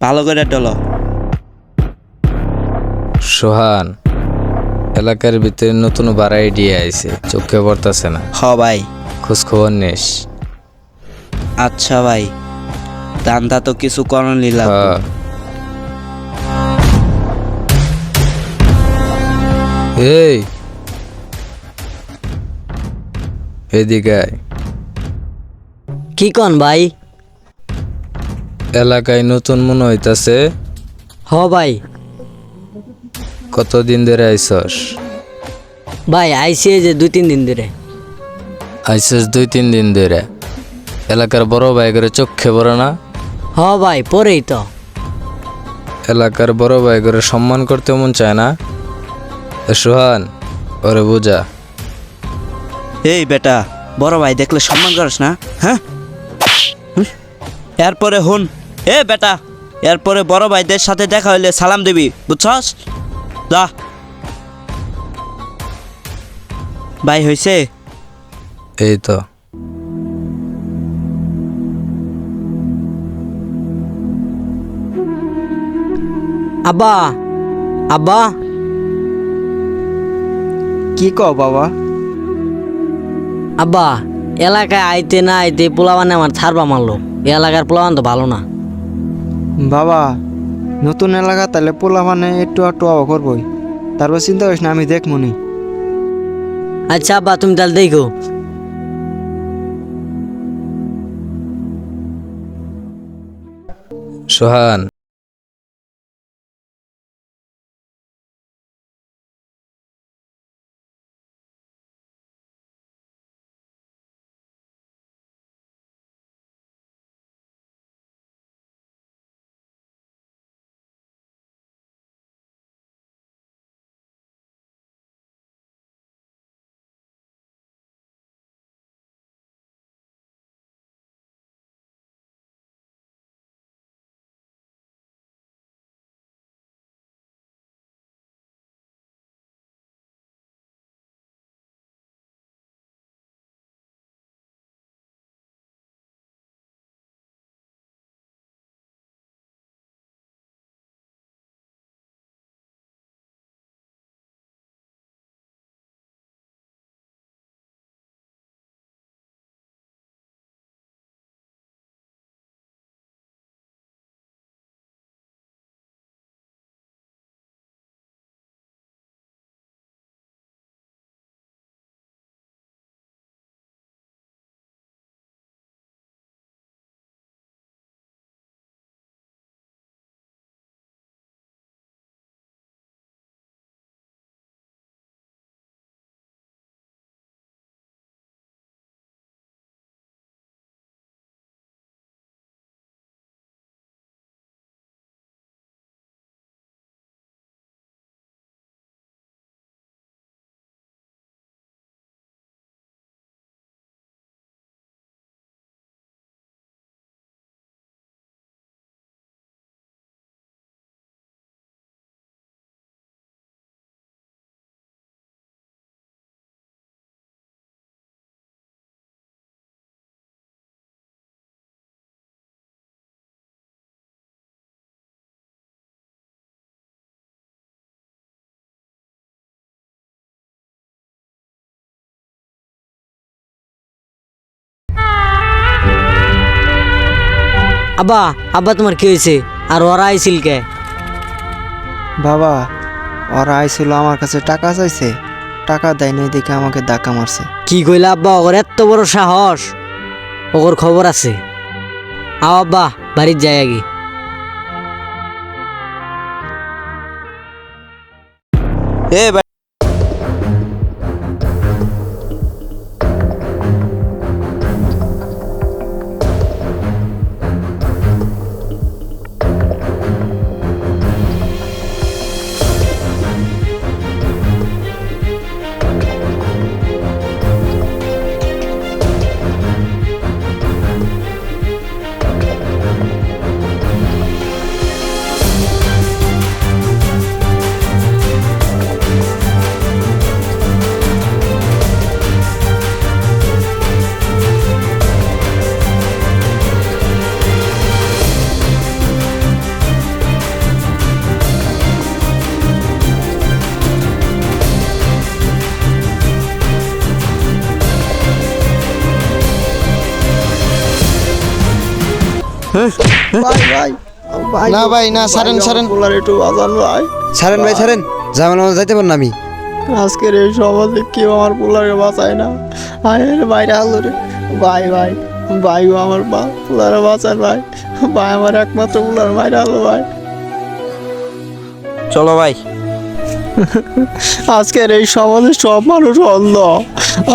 ভালো করে ডলো সোহান এলাকার ভিতরে নতুন বাড়াই দিয়ে আইছে চোখে পড়তাছে না। হ ভাই। খোঁজ খবর নিস। আচ্ছা ভাই দান্দা তো কিছু করণ নিলাম হ্যাঁ। এই। এদিকে আয়। কি কন ভাই? এলাকায় নতুন মনে হইতাছে? হ ভাই। কতদিন ধরে আইসস ভাই আইসি এই যে দুই তিন দিন ধরে। আইসস দুই তিন দিন ধরে। এলাকার বড় ভাই করে চোখে পড়ে না? হ ভাই পরেই তো। এলাকার বড় ভাই করে সম্মান করতে মন চায় না? এ সোহান ওরে বুঝা। এই বেটা বড় ভাই দেখলে সম্মান করিস না হ্যাঁ? এরপরে হুন। এ বেটা এরপরে বড় ভাইদের সাথে দেখা হইলে সালাম দিবি বুঝছস? যা। ভাই হইছে? এই তো। আব্বা আব্বা। কি কও বাবা? আব্বা এলাকায় আইতে না আইতে পোলাবানে আমার ছাড়বা মারলো। এলাকার পোলাবান তো ভালো না। বাবা নতুন এলাকা তাহলে পোলা মানে একটু একটু অবাক করবই। তারপর চিন্তা করিস না আমি দেখমনি। আচ্ছা আব্বা তুমি তাহলে দেখো। সোহান। আব্বা আব্বা তোমার কি হয়েছে? আর ওরা আইছিল কে? বাবা ওরা আইছিল আমার কাছে টাকা চাইছে। টাকা দেয় নাই দেখে আমাকে ধাক্কা মারছে। কি কইলা আব্বা ওর এত বড় সাহস? ওর খবর আছে। আও আব্বা বাড়ির যাই আগে। এ ভাই ভাই। ভাই না ভাই, না, ছাড়েন, ছাড়েন। পোলার একটু বাজান ভাই। ছাড়েন ভাই ছাড়েন। ঝামেলা মধ্যে যাইতে পারেন না আমি। আজকের এই সমাজে কেউ আমার পোলারে বাঁচায় না। আয় রে বাইরে আলো রে। ভাই ভাই ভাই গো আমার বা পোলারে বাঁচান ভাই। ভাই আমার একমাত্র পোলার বাইরে আলো ভাই। চলো ভাই। আজকের এই সমাজে সব মানুষ অন্ধ।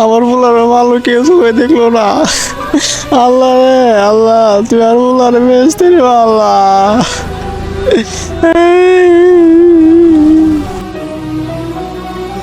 আমার পোলারে ভালো কেউ চোখে দেখল না। আল্লাহ রে আল্লাহ তুই আর পোলারে বেসতে রে আল্লাহ